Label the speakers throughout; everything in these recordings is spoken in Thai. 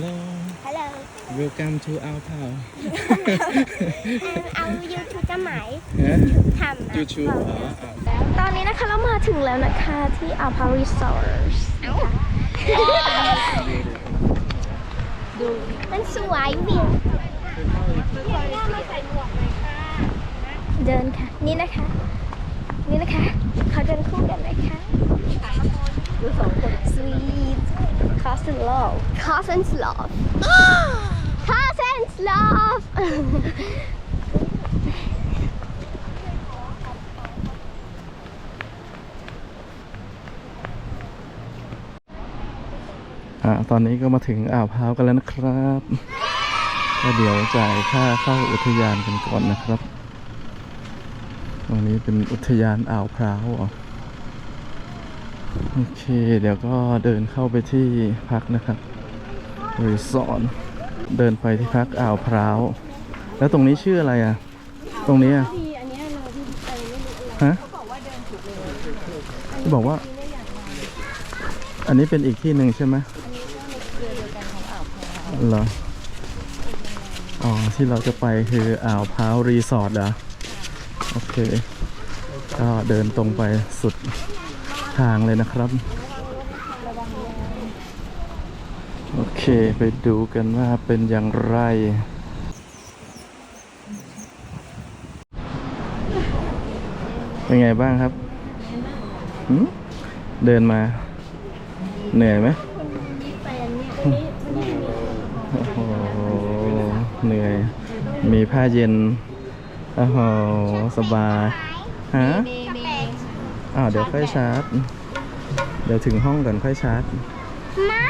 Speaker 1: Hello
Speaker 2: Hello
Speaker 1: Welcome to our town
Speaker 2: เอา YouTube จะหมาย
Speaker 1: ฮะ
Speaker 2: ทำ
Speaker 1: YouTube อ๋ออะ
Speaker 3: ตอนนี้นะคะเรามาถึงแล้วนะคะที่อัลพารีสอร์ท
Speaker 2: มันสวยวิว
Speaker 3: เดินค่ะ นี่นะคะ นี่นะคะ เขาเดินคู่กันนะคะ ดูสองคน sweet cousin love
Speaker 2: Cousins love Cousins love
Speaker 1: อ่าตอนนี้ก็มาถึงอ่าวพร้าวกันแล้วนะครับก็เดี๋ยวจ่ายค่าเข้าอุทยานกันก่อนนะครับ ตรงนี้เป็นอุทยานอ่าวพร้าวเหรอ โอเค เดี๋ยวก็เดินเข้าไปที่พักนะครับรีสอร์ทเดินไปที่พักอ่าวพร้าว แล้วตรงนี้ชื่ออะไรอะ ตรงนี้อะฮะบอกว่า อันนี้เป็นอีกที่หนึ่งใช่ไหมเหรอ อ๋อ ที่เราจะไปคืออ่าวพร้าวรีสอร์ทเหรอ โอเค ก็เดินตรงไปสุด ทางเลยนะครับ โอเคไปดูกันว่าเป็นอย่างไร เป็นไงบ้างครับ เดินมา เหนื่อยไหมโอ้โหเหนื่อย มีผ้าเย็นโอ้โหสบาย ฮะ อ้าวเดี๋ยวค่อยชาร์จ เดี๋ยวถึงห้องก่อนค่อยชาร์จ
Speaker 2: ไม่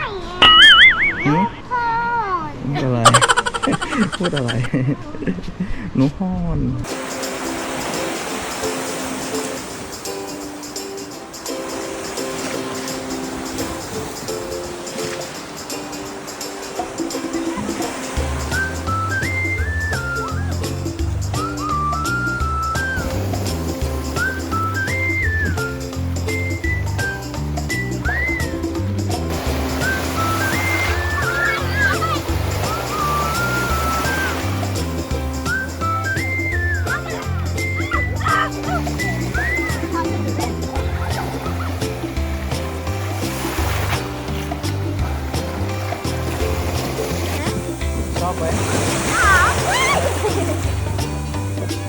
Speaker 1: หืม
Speaker 2: พ่อ
Speaker 1: พูดอะไรพูดอะไร หนูฮอน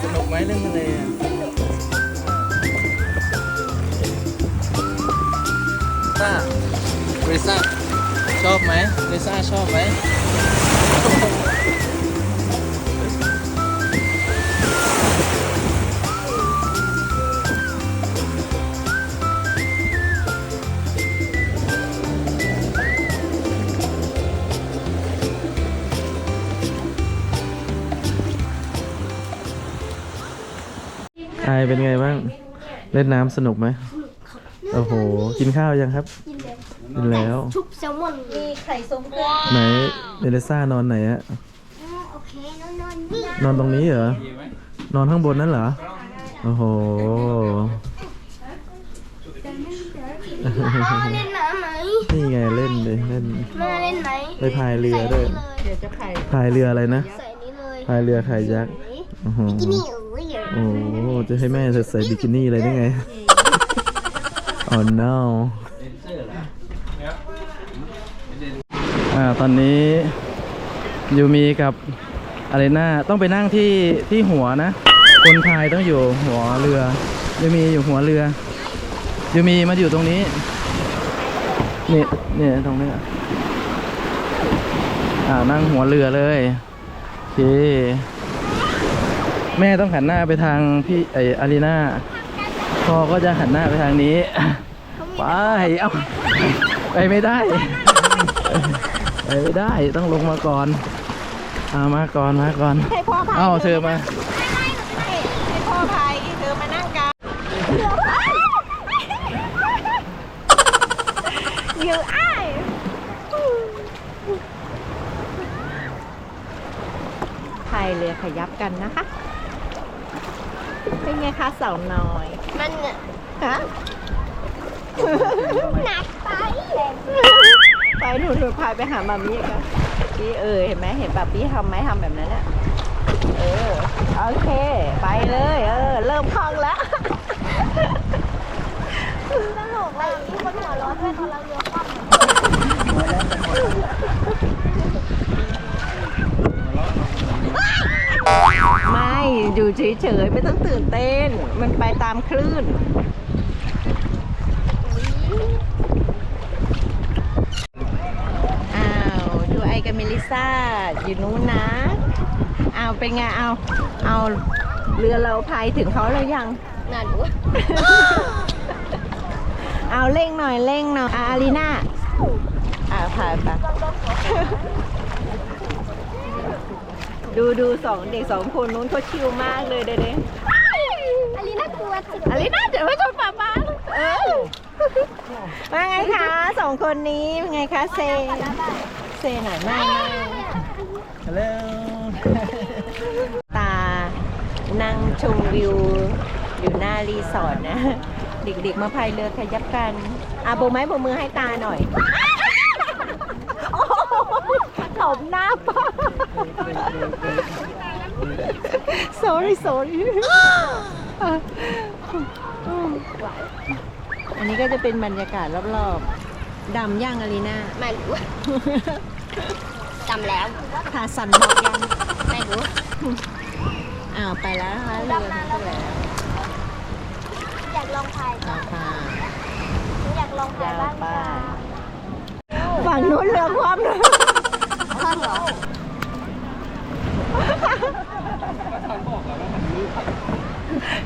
Speaker 1: สนุกไหมเรื่องทะเลอะซ่าเรซ่าชอบไหมเรซ่าชอบไหมายเป็นไงบ้าง เล่นน้ำสนุกไหมโอ้โห กินข้าวยังครับ กินแล้ว
Speaker 2: ชุบแซลมอนมีไข่ทรงเครื่อง
Speaker 1: ไหนเอเลซ่านอนไหนอะ
Speaker 2: โอเคนอนนอนนี่
Speaker 1: นอนตรงนี้เหรอ นอนข้างบนนั่นเหรอ โอ้โห
Speaker 2: พ่อเล่นน้ำไหม
Speaker 1: นี่ไงเล่นเลยเล่น
Speaker 2: แม่เล่นไหม
Speaker 1: ไปพายเรือด้วย
Speaker 2: เดี๋ยวจะ
Speaker 1: พายเรืออะไรนะ
Speaker 2: ใส่นี้เลย
Speaker 1: พายเรือไข่ยักษ์โอ้โห
Speaker 2: กินนี่เอ้ย
Speaker 1: โอ้จะให้แม่ใส่บิกินี่เลยได้ไง อ๋อ no อ่าตอนนี้ยูมีกับอะไรน่าต้องไปนั่งที่ที่หัวนะ คนพายต้องอยู่หัวเรือยูมีอยู่หัวเรือยูมีมาอยู่ตรงนี้ นี่นี่ตรงนี้อะอ่านั่งหัวเรือเลยโอเค แม่ต้องหันหน้าไปทางพี่ไออารีนาพ่อก็จะหันหน้าไปทางนี้ไปเอ้าไปไม่ได้ ไปไม่ได้ต้องลงมาก่อนเอามาก่อนมาก่อน
Speaker 3: ให้พ่อพาย
Speaker 1: เอ้าเธอมา
Speaker 3: ให้พ่อพายเธอมานั่งกลางอยู่อ้ายพายเรือขยับกันนะคะ เป็นไงคะสาวน้อย
Speaker 2: มันเนี่ย
Speaker 3: ฮะ
Speaker 2: หนักไป
Speaker 3: ไปหนูหนูพายไปหามามีกันปี้เออเห็นไหมเห็นป๊าปี้ทำไหมทำแบบนั้นอะเออโอเค ไปเลย เออ เริ่มคล่องแล้ว
Speaker 2: ตลกเลยมีคนหัวร้อนด้วยตอนเราเรือคว่ำ
Speaker 3: ไม่ อยู่เฉยๆไม่ต้องตื่นเต้น มันไปตามคลื่น อ้าวดูไอกับเมลิซ่า อยู่นู้นนะเอาวเป็นไงเอาเอาเรือเราพายถึงเขาแล้วยัง
Speaker 2: น่าดู
Speaker 3: เอาเร่งหน่อยเร่งหน่อยอาอารีนาอ่าพายไป ดูดูสองเด็กสองคนนู้นเขาชิลมากเลยเด็ก
Speaker 2: อลีน่ากลัวสุด
Speaker 3: อารีนาเดี๋ยวไม่ชนป้าป้าเออว่าไงคะสองคนนี้เป็นไงคะเซเซหน่อยมาก
Speaker 1: ฮัลโหล
Speaker 3: ตานั่งชมวิว อยู่หน้ารีสอร์ทนะ เด็กๆมาพายเรือขยับกันอาโบกไม้โบกมือให้ตาหน่อยโอ้โหตบหน้าป้า sorry sorry อันนี้ก็จะเป็นบรรยากาศรอบๆ ดำย่างอารีนา
Speaker 2: ไม่รู้จำแล้ว
Speaker 3: ทาสันบอกยัง
Speaker 2: ไม่รู้
Speaker 3: อ้าวไปแล้วนะคะเรือมันก็แล้ว
Speaker 2: อยากลองพาย
Speaker 3: เอาค่ะ
Speaker 2: หนูอยากลองพายบ้างค่ะ
Speaker 3: ฝั่งนู้นเรือคว่ำเลย
Speaker 2: ข้างเหรอ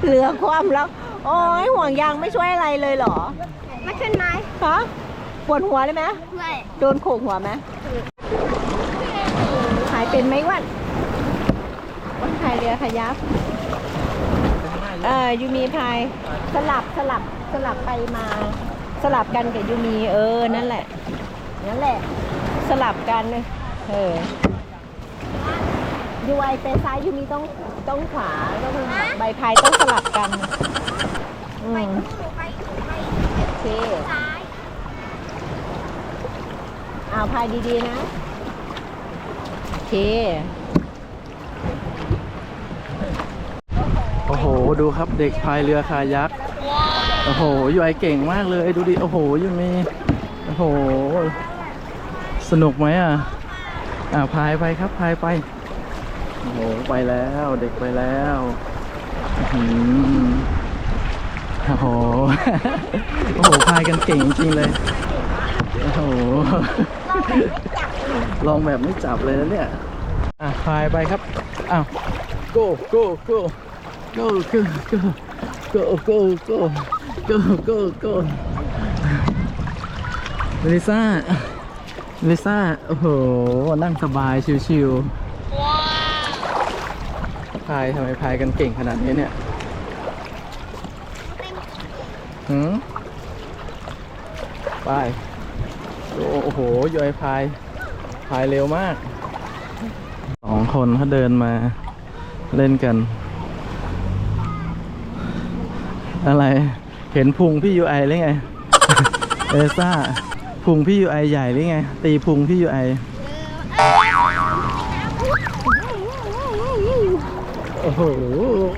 Speaker 3: เรือคว่ำแล้ว โอ้ยห่วงยางไม่ช่วยอะไรเลยเหรอ
Speaker 2: ไม่ขึ้นไหม
Speaker 3: ฮะปวดหัวเลยไหม
Speaker 2: ไม่
Speaker 3: โดนโขกหัวไหมหายเป็นไหมวันวันพายเรือขยับเออยูมีพายสลับสลับสลับไปมา สลับกันกับยูมีเออนั่นแหละนั่นแหละ สลับกันเลยเออ ยูไอไปซ้ายยูมีต้องต้องขวาต้องใบพายต้องสลับกันอืม
Speaker 2: หนูไปหนูไป
Speaker 3: โอเค
Speaker 2: ซ้าย
Speaker 3: อ้าวพายดีๆนะ โอเค
Speaker 1: โอ้โห ดูครับเด็กพายเรือคายักโอ้โหยูไอเก่งมากเลย ดูดิ โอ้โหยูมี โอ้โห สนุกไหมอะ อ่าพายไปครับ พายไป โอ้โหไปแล้วเด็กไปแล้วโอ้โห โอ้โหพายกันเก่งจริงเลย โอ้โห ลองแบบไม่จับเลยนะเนี่ย อะพายไปครับ อ้าว go go go go go go go go go go go go ลิซ่าลิซ่า โอ้โห นั่งสบายชิวๆว้าว พายทำไมพายกันเก่งขนาดนี้เนี่ยหืมไปโอ้โอ้โหยอยพาย พายเร็วมากสองคนเขาเดินมาเล่นกัน อะไร เห็นพุงพี่ยูไอหรือไง เอซ่าพุงพี่ยูไอใหญ่หรือไง ตีพุงพี่ยูไอ โอ้โห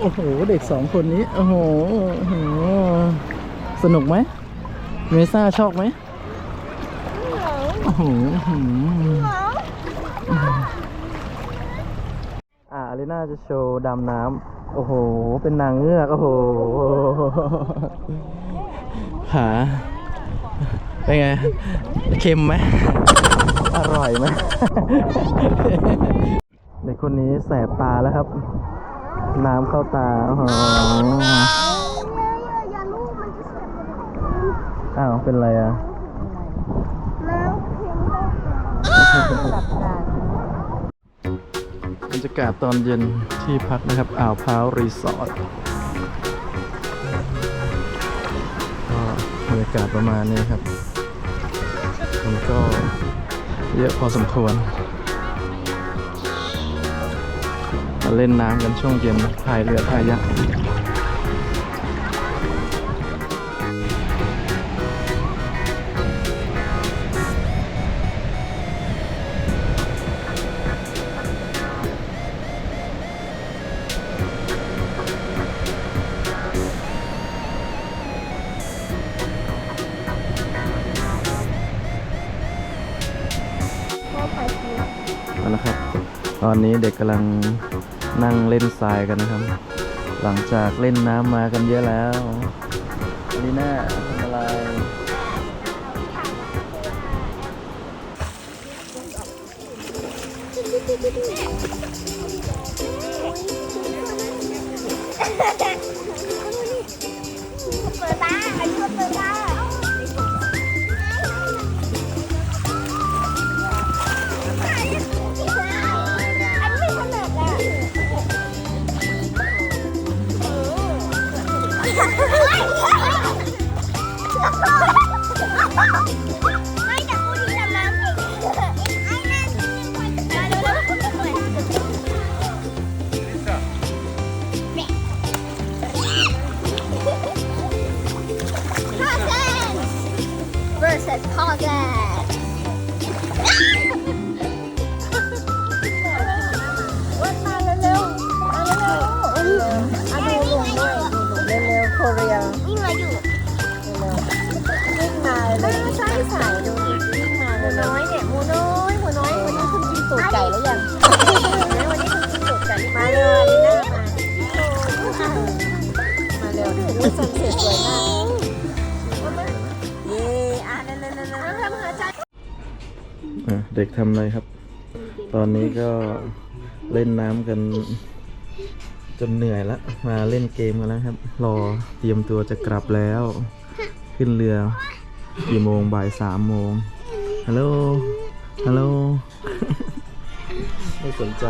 Speaker 1: โอ้โห เด็กสองคนนี้ โอ้โห สนุกไหม เมซ่าชอบไหมโอ้โหอ่าอารีน่าจะโชว์ดำน้ำ โอ้โห เป็นนางเงือก โอ้โหขาเป็นไง เค็มไหม อร่อยไหมเด็กคนนี้แสบตาแล้วครับ น้ำเข้าตาโอ้โห
Speaker 2: อย่าลูกมันจะเสียบ
Speaker 1: อ้าวเป็นไรอะ
Speaker 2: แล้วเพียงก็
Speaker 3: หลับตา
Speaker 1: บรรยากาศตอนเย็นที่พักนะครับ อ่าวพร้าวรีสอร์ทก็บรรยากาศประมาณนี้ครับคนก็เยอะพอสมควราเล่นน้ำกันช่วงเย็นถ่ายเรือพายยักนะครับ ตอนนี้เด็กกำลัง นั่งเล่นทรายกันนะครับ หลังจากเล่นน้ำมากันเยอะแล้วลีน่าทำอะไร
Speaker 2: เปิดตาอันนี้เปิดตา versus พ่อแก
Speaker 3: วันมาเร็วๆมาเร็วๆเร็วๆอะดูลุงด้วยดูลุงเร็วๆโคเรีย
Speaker 4: วิ่งมาอยู่
Speaker 3: เร็วๆวิ่งมาเลยใช่สายดูดิวิ่งมาเลยน้อยเนี่ยหมูน้อยหมูน้อยวันนี้คุณกินตูดไก่แล้วยังวันนี้คุณกินตูดไก่มาเร็วลีน่ามามาเร็วดูสันเสร็จสวยมาก อะเด็
Speaker 1: กทำอะไรครับ ตอนนี้ก็เล่นน้ำกัน จนเหนื่อยละมาเล่นเกมกันแล้วครับ รอเตรียมตัวจะกลับแล้ว ขึ้นเรือกี่โมงบ่ายสามโมงฮัลโหลฮัลโหล ไม่สนใจ